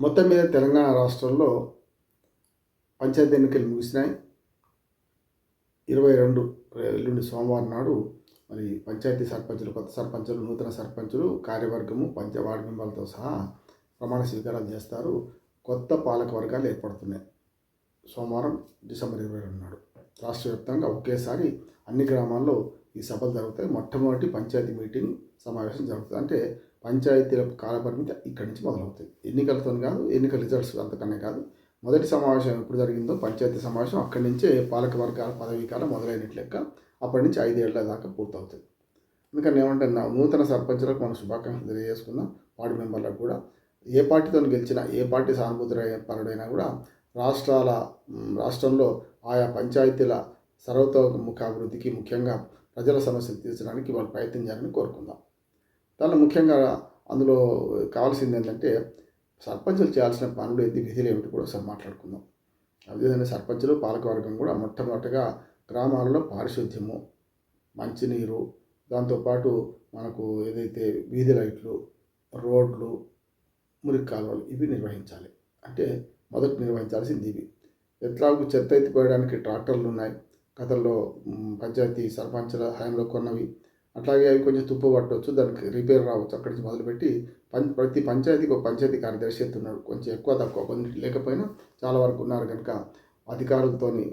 మొత్తం మీద తెలంగాణ రాష్ట్రంలో పంచాయతీ ఎన్నికలు ముగిసినాయి. ఇరవై రెండు ఎల్లుండి సోమవారం నాడు మరి పంచాయతీ సర్పంచులు కొత్త సర్పంచులు నూతన సర్పంచులు కార్యవర్గము పంచ వార్డు మెంబర్లతో సహా ప్రమాణ స్వీకారం చేస్తారు. కొత్త పాలక వర్గాలు ఏర్పడుతున్నాయి. సోమవారం డిసెంబర్ ఇరవై రెండు నాడు. రాష్ట్ర వ్యాప్తంగా ఒకేసారి అన్ని గ్రామాల్లో ఈ సభలు జరుగుతాయి. మొట్టమొదటి పంచాయతీ మీటింగ్ సమావేశం జరుగుతుంది. అంటే పంచాయతీల కాలపరిమితి ఇక్కడి నుంచి మొదలవుతుంది. ఎన్నికలతో కాదు ఎన్నికల రిజల్ట్స్ అంతకనే కాదు. మొదటి సమావేశం ఎప్పుడు జరిగిందో పంచాయతీ సమావేశం అక్కడి నుంచే పాలక వర్గాల పదవీ కాలం మొదలైనట్లు లెక్క అప్పటి నుంచి ఐదేళ్ళ దాకా పూర్తవుతుంది. ఎందుకంటే ఏమంటే నా నూతన సర్పంచులకు మనం శుభాకాంక్షలు తెలియజేసుకుందాం వార్డు మెంబర్లకు కూడా. ఏ పార్టీతో గెలిచినా ఏ పార్టీ సానుభూతి పరుడైనా కూడా రాష్ట్రాల రాష్ట్రంలో ఆయా పంచాయతీల సర్వతోముఖ అభివృద్ధికి ముఖ్యంగా ప్రజల సమస్యలు తీర్చడానికి వాళ్ళు ప్రయత్నించాలని కోరుకుందాం. దానిలో ముఖ్యంగా అందులో కావాల్సింది ఏంటంటే సర్పంచులు చేయాల్సిన పనులు ఏంటి విధులు ఏమిటి కూడా ఒకసారి మాట్లాడుకుందాం. అదేవిధంగా సర్పంచులు పాలకవర్గం కూడా మొట్టమొదటగా గ్రామాలలో పారిశుద్ధ్యము మంచినీరు దాంతోపాటు మనకు ఏదైతే వీధి లైట్లు రోడ్లు మురికి కాలువలు ఇవి నిర్వహించాలి. అంటే మొదట నిర్వహించాల్సింది ఇవి. ఎట్లాగూ చెత్త ఎత్తిపోయడానికి ట్రాక్టర్లు ఉన్నాయి. గతంలో పంచాయతీ సర్పంచుల హయాంలో కొన్నవి. అట్లాగే అవి కొంచెం తుప్పు పట్టవచ్చు దానికి రిపేర్ రావచ్చు. అక్కడి నుంచి మొదలుపెట్టి పం ప్రతి పంచాయతీకి ఒక పంచాయతీ కార్యదర్శి ఎత్తున్నాడు కొంచెం ఎక్కువ తక్కువ కొన్ని లేకపోయినా చాలా వరకు ఉన్నారు కనుక అధికారులతోని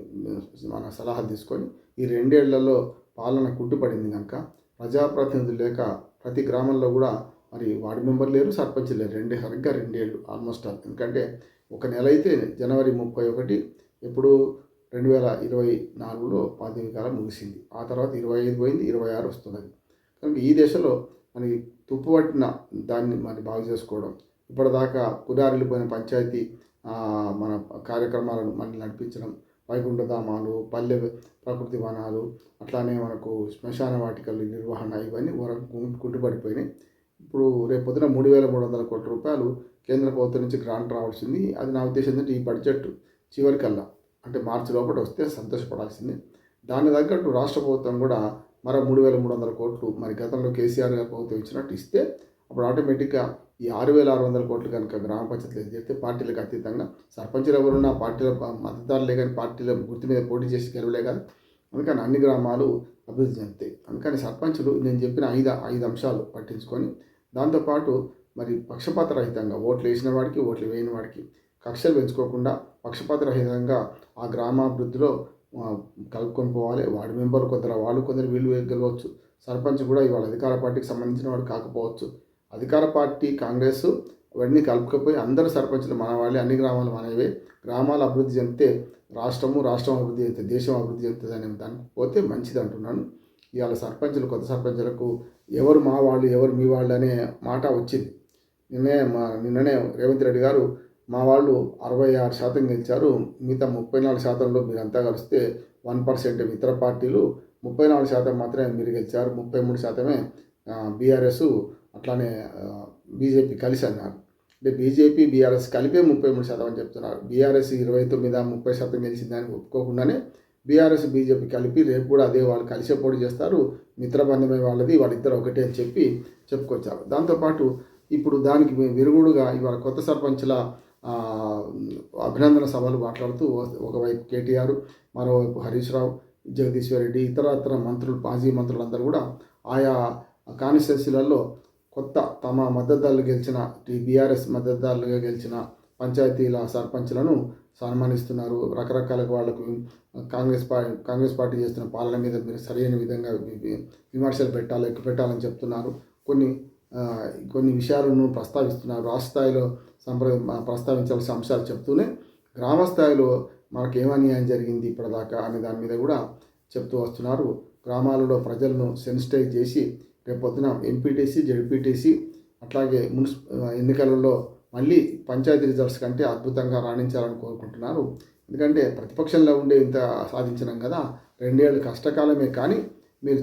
మన సలహాలు తీసుకొని ఈ రెండేళ్ళలో పాలన కుట్టుపడింది కనుక ప్రజాప్రతినిధులు లేక ప్రతి గ్రామంలో కూడా మరి వార్డు మెంబర్ లేరు సర్పంచ్ లేరు. రెండే సరిగ్గా రెండేళ్ళు ఆల్మోస్ట్ ఆల్. ఎందుకంటే ఒక నెల అయితే జనవరి ముప్పై ఒకటి ఎప్పుడు రెండు వేల ఇరవై నాలుగులో పదవి కాలం ముగిసింది. ఆ తర్వాత ఇరవై ఐదు పోయింది ఇరవై ఆరు వస్తున్నది. కనుక ఈ దశలో మనకి తుప్పు పట్టిన దాన్ని మరి బాగు చేసుకోవడం ఇప్పటిదాకా పోయిన పంచాయతీ మన కార్యక్రమాలను మళ్ళీ నడిపించడం వైకుంఠధామాలు పల్లె ప్రకృతి వనాలు అట్లానే మనకు శ్మశాన వాటికలు నిర్వహణ ఇవన్నీ వరకు కుంటుపడిపోయినాయి. ఇప్పుడు రేపొద్దున మూడు వేల మూడు వందల కోట్ల రూపాయలు కేంద్ర ప్రభుత్వం నుంచి గ్రాంట్ రావాల్సింది. అది నా ఉద్దేశం ఏంటంటే ఈ బడ్జెట్ చివరికల్లా. అంటే మార్చి లోపల వస్తే సంతోషపడాల్సింది. దాని తగ్గట్టు రాష్ట్ర ప్రభుత్వం కూడా మరో మూడు వేల మూడు వందల కోట్లు మరి గతంలో కేసీఆర్ గారి ప్రభుత్వం ఇచ్చినట్టు ఇస్తే అప్పుడు ఆటోమేటిక్గా ఈ ఆరు వేల ఆరు వందల కోట్లు కనుక గ్రామ పంచాయతీలు చేస్తే పార్టీలకు అతీతంగా సర్పంచులు ఎవరున్నా పార్టీల మద్దతుదారులే కానీ పార్టీల గుర్తు మీద పోటీ చేసి గెలవలే కదా. అందుకని అన్ని గ్రామాలు అభివృద్ధి చెందుతాయి. అందుకని సర్పంచులు నేను చెప్పిన ఐదు ఐదు అంశాలు పట్టించుకొని దాంతోపాటు మరి పక్షపాత రహితంగా ఓట్లు వేసిన వాడికి ఓట్లు వేయని వాడికి కక్షలు పెంచుకోకుండా పక్షపాత రహితంగా ఆ గ్రామాభివృద్ధిలో కలుపుకొని పోవాలి. వార్డు మెంబర్ కొందరు వాళ్ళు కొందరు వీళ్ళు గెలవచ్చు. సర్పంచ్ కూడా ఇవాళ అధికార పార్టీకి సంబంధించిన వాడు కాకపోవచ్చు. అధికార పార్టీ కాంగ్రెస్ అవన్నీ కలుపుకపోయి అందరు సర్పంచులు మన వాళ్ళే అన్ని గ్రామాలు మనవే. గ్రామాలు అభివృద్ధి చెందితే రాష్ట్రము రాష్ట్రం అభివృద్ధి చెందితే దేశం అభివృద్ధి చెందుతుంది అనే దానికి పోతే మంచిది అంటున్నాను. ఇవాళ సర్పంచులు కొత్త సర్పంచులకు ఎవరు మా వాళ్ళు ఎవరు మీ వాళ్ళు అనే మాట వచ్చింది. నిన్నే మా నిన్ననే రేవంత్ రెడ్డి గారు మా వాళ్ళు అరవై ఆరు శాతం గెలిచారు. మిగతా ముప్పై నాలుగు శాతంలో మీరు అంతా కలిస్తే వన్ పర్సెంట్ ఇతర పార్టీలు ముప్పై నాలుగు శాతం మాత్రమే మీరు గెలిచారు. ముప్పై మూడు శాతమే బీఆర్ఎస్ అట్లానే బీజేపీ కలిసి అన్నారు. అంటే బీజేపీ బీఆర్ఎస్ కలిపే ముప్పై మూడు శాతం అని చెప్తున్నారు. బీఆర్ఎస్ ఇరవై తొమ్మిది ముప్పై శాతం గెలిచిందని ఒప్పుకోకుండానే బీఆర్ఎస్ బీజేపీ కలిపి రేపు కూడా అదే వాళ్ళు కలిసే పోటీ చేస్తారు. మిత్రబంధమే వాళ్ళది వాళ్ళిద్దరు ఒకటే అని చెప్పి చెప్పుకొచ్చారు. దాంతోపాటు ఇప్పుడు దానికి విరుగుడుగా ఇవాళ కొత్త సర్పంచ్ల అభినందన సభలు మాట్లాడుతూ ఒకవైపు కేటీఆర్ మరోవైపు హరీష్ రావు జగదీశ్వర్ రెడ్డి ఇతర ఇతర మంత్రులు మాజీ మంత్రులందరూ కూడా ఆయా కాన్స్టిట్యున్సీలలో కొత్త తమ మద్దతుదారులు గెలిచిన బీఆర్ఎస్ మద్దతుదారులుగా గెలిచిన పంచాయతీల సర్పంచ్లను సన్మానిస్తున్నారు. రకరకాల వాళ్ళకు కాంగ్రెస్ పార్టీ కాంగ్రెస్ పార్టీ చేస్తున్న పాలన మీద మీరు సరైన విధంగా విమర్శలు పెట్టాలి ఎక్కువ పెట్టాలని చెప్తున్నారు. కొన్ని కొన్ని విషయాలను ప్రస్తావిస్తున్నారు. రాష్ట్ర స్థాయిలో సంప్ర ప్రస్తావించాల్సిన అంశాలు చెప్తూనే గ్రామ స్థాయిలో మనకు ఏమన్యాయం జరిగింది ఇప్పటిదాకా అనే దాని మీద కూడా చెప్తూ వస్తున్నారు. గ్రామాలలో ప్రజలను సెన్సిటైజ్ చేసి రేపు పొద్దున ఎంపీటీసీ జడ్పీటీసీ అట్లాగే మున్సిపల్ ఎన్నికలలో మళ్ళీ పంచాయతీ రిజల్ట్స్ కంటే అద్భుతంగా రాణించాలని కోరుకుంటున్నారు. ఎందుకంటే ప్రతిపక్షంలో ఉండే ఇంత సాధించినాం కదా. రెండేళ్ళు కష్టకాలమే కానీ మీరు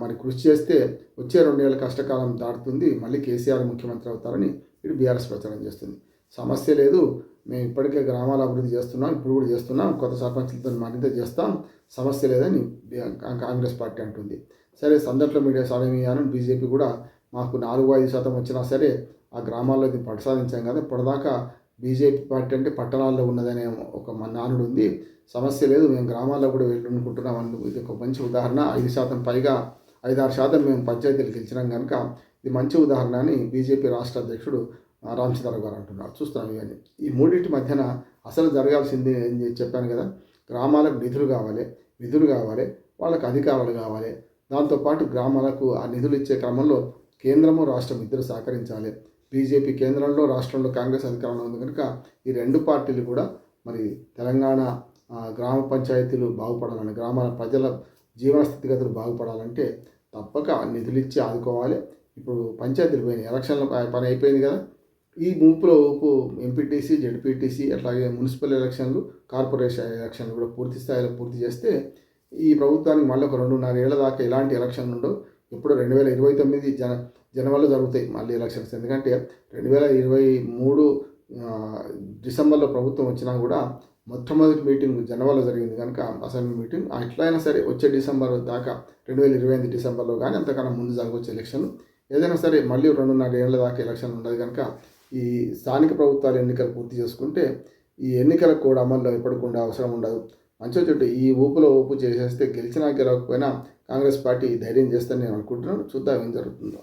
మరి కృషి చేస్తే వచ్చే రెండేళ్ళ కష్టకాలం దాటుతుంది. మళ్ళీ కేసీఆర్ ముఖ్యమంత్రి అవుతారని ఇటు బీఆర్ఎస్ ప్రచారం చేస్తుంది. సమస్య లేదు. మేము ఇప్పటికే గ్రామాల అభివృద్ధి చేస్తున్నాం. ఇప్పుడు కూడా చేస్తున్నాం. కొత్త సర్పంచులతో మరింత చేస్తాం. సమస్య లేదని కాంగ్రెస్ పార్టీ అంటుంది. సరే సందట్లో మీడియా సాధనీయాలని బీజేపీ కూడా మాకు నాలుగు ఐదు శాతం వచ్చినా సరే ఆ గ్రామాల్లో ఇది ప్రసాదించాం కదా. ఇప్పటిదాకా బీజేపీ పార్టీ అంటే పట్టణాల్లో ఉన్నదనే ఒక మా నానుడు ఉంది సమస్య లేదు మేము గ్రామాల్లో కూడా వెళ్ళనుకుంటున్నాం ఇది ఒక మంచి ఉదాహరణ. ఐదు శాతం పైగా ఐదారు శాతం మేము పంచాయతీలు గెలిచినాం కనుక ఇది మంచి ఉదాహరణ అని బీజేపీ రాష్ట్ర అధ్యక్షుడు రామచంద్ర గారు అంటున్నారు. చూస్తున్నాం ఇవన్నీ. ఈ మూడింటి మధ్యన అసలు జరగాల్సింది ఏం చెప్పాను కదా. గ్రామాలకు నిధులు కావాలి విధులు కావాలి వాళ్ళకి అధికారాలు కావాలి. దాంతోపాటు గ్రామాలకు ఆ నిధులు ఇచ్చే క్రమంలో కేంద్రము రాష్ట్రం ఇద్దరు సహకరించాలి. బీజేపీ కేంద్రంలో రాష్ట్రంలో కాంగ్రెస్ అధికారంలో ఉంది కనుక ఈ రెండు పార్టీలు కూడా మరి తెలంగాణ గ్రామ పంచాయతీలు బాగుపడాలని గ్రామాల ప్రజల జీవన స్థితిగతులు బాగుపడాలంటే తప్పక నిధులు ఇచ్చి ఆదుకోవాలి. ఇప్పుడు పంచాయతీలు పోయినాయి ఎలక్షన్ల పని అయిపోయింది కదా. ఈ ముప్పులో ఊపు ఎంపీటీసీ జెడ్పీటీసీ అట్లాగే మున్సిపల్ ఎలక్షన్లు కార్పొరేషన్ ఎలక్షన్లు కూడా పూర్తి స్థాయిలో పూర్తి చేస్తే ఈ ప్రభుత్వానికి మళ్ళీ ఒక రెండున్నర ఏళ్ళ దాకా ఎలాంటి ఎలక్షన్లు ఉండవు. ఇప్పుడు రెండు వేల ఇరవై తొమ్మిది జన జనవరిలో జరుగుతాయి మళ్ళీ ఎలక్షన్స్ ఎందుకంటే రెండు వేల ఇరవై మూడు డిసెంబర్లో ప్రభుత్వం వచ్చినా కూడా మొట్టమొదటి మీటింగ్ జనవరిలో జరిగింది. కనుక అసెంబ్లీ మీటింగ్ ఎట్లయినా సరే వచ్చే డిసెంబర్ దాకా రెండు వేల ఇరవై ఎనిమిది డిసెంబర్లో కానీ అంతకన్నా ముందు జరగవచ్చు ఎలక్షన్. ఏదైనా సరే మళ్ళీ రెండున్నర ఏళ్ళ దాకా ఎలక్షన్ ఉండదు. కనుక ఈ స్థానిక ప్రభుత్వాలు ఎన్నికలు పూర్తి చేసుకుంటే ఈ ఎన్నికలకు కూడా అమల్లో ఎప్పటికుండా అవసరం ఉండదు. మంచి చెట్టు ఈ ఊపులో ఊపు చేసేస్తే గెలిచినా గెలవకపోయినా కాంగ్రెస్ పార్టీ ధైర్యం చేస్తానని నేను అనుకుంటున్నాను. చూద్దాం ఏం జరుగుతుందో.